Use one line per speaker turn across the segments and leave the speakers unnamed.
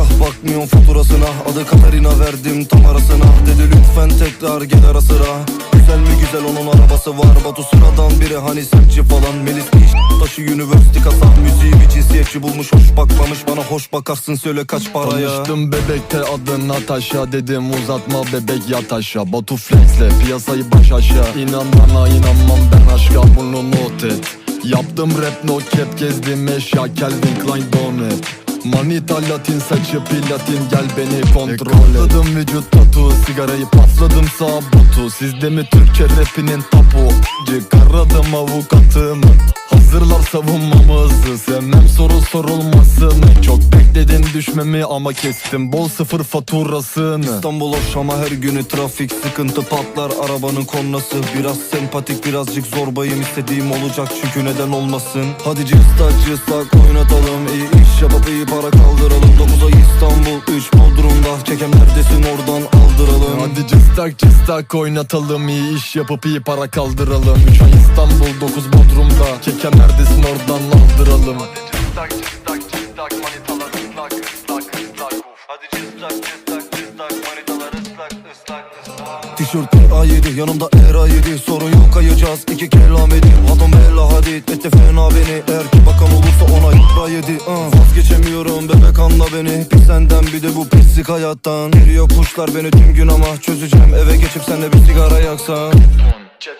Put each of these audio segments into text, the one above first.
Marka bakmıyorum faturasına. Adı Katarina verdim tam arasına. Dedi lütfen tekrar gel ara sıra. Güzel mi güzel onun arabası var. Batu sıradan biri hani saççı falan. Melis iş taşı üniversite kasa. Müziği bir cinsiyetçi bulmuş hoş bakmamış. Bana hoş bakarsın söyle kaç paraya.
Tanıştım bebekte adı Natasha. Dedim uzatma bebek yat aşağı. Batu flexle piyasayı baş aşağı. İnan bana inanmam ben aşka bunu not et. Yaptım rap no cap gezdim eşya. Calvin Klein donet Manita latin saçı platin. Gel beni kontrol et. Katladım vücut tatu sigarayı patladım sağ butu Sizde mi Türkçe rapinin tapu? Çıkaradım avukatımı. Hazırlar savunmamızı. Sevmem soru sorulmasını. Çok bekledin düşmemi ama kestim. Bol sıfır faturasını.
İstanbul hoş ama her günü trafik sıkıntı patlar. Arabanın kornası Biraz sempatik birazcık zorbayım. İstediğim olacak çünkü neden olmasın? Hadi cıstak cıstak oynatalım iyi yapıp iyi para kaldıralım. 9 ay İstanbul 3 Bodrum'da. Çekem neredesin oradan aldıralım.
Hadi cıstak cıstak oynatalım. İyi iş yapıp iyi para kaldıralım. 3 ay İstanbul 9 Bodrum'da. Keken neredesin oradan aldıralım. Cıstak cıstak cıstak manitalar ıslak ıslak ıslak.
Hadi cıstak cıstak cıstak manitalar ıslak ıslak ıslak. Tişörtler A7 yanımda R7 Sorun yok kayacağız iki kelam edin Adam bella hadi. Etti fena beni ki bakan olursa ona yıpra yedi uh. Vazgeçemiyorum bebek anla beni. Bir senden bir de bu pislik hayattan. Geliyor kuşlar beni tüm gün ama Çözeceğim. Eve geçip senle bir sigara yaksan.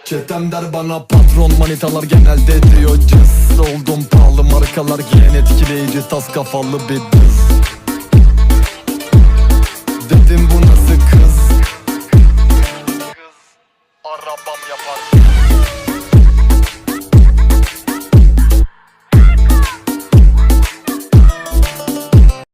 Çetem der bana patron manitalar genelde diyor cız. Oldum pahalı markalar giyen etkileyici tas kafalı bir kız. Dedim bu nasıl Kız arabam yapar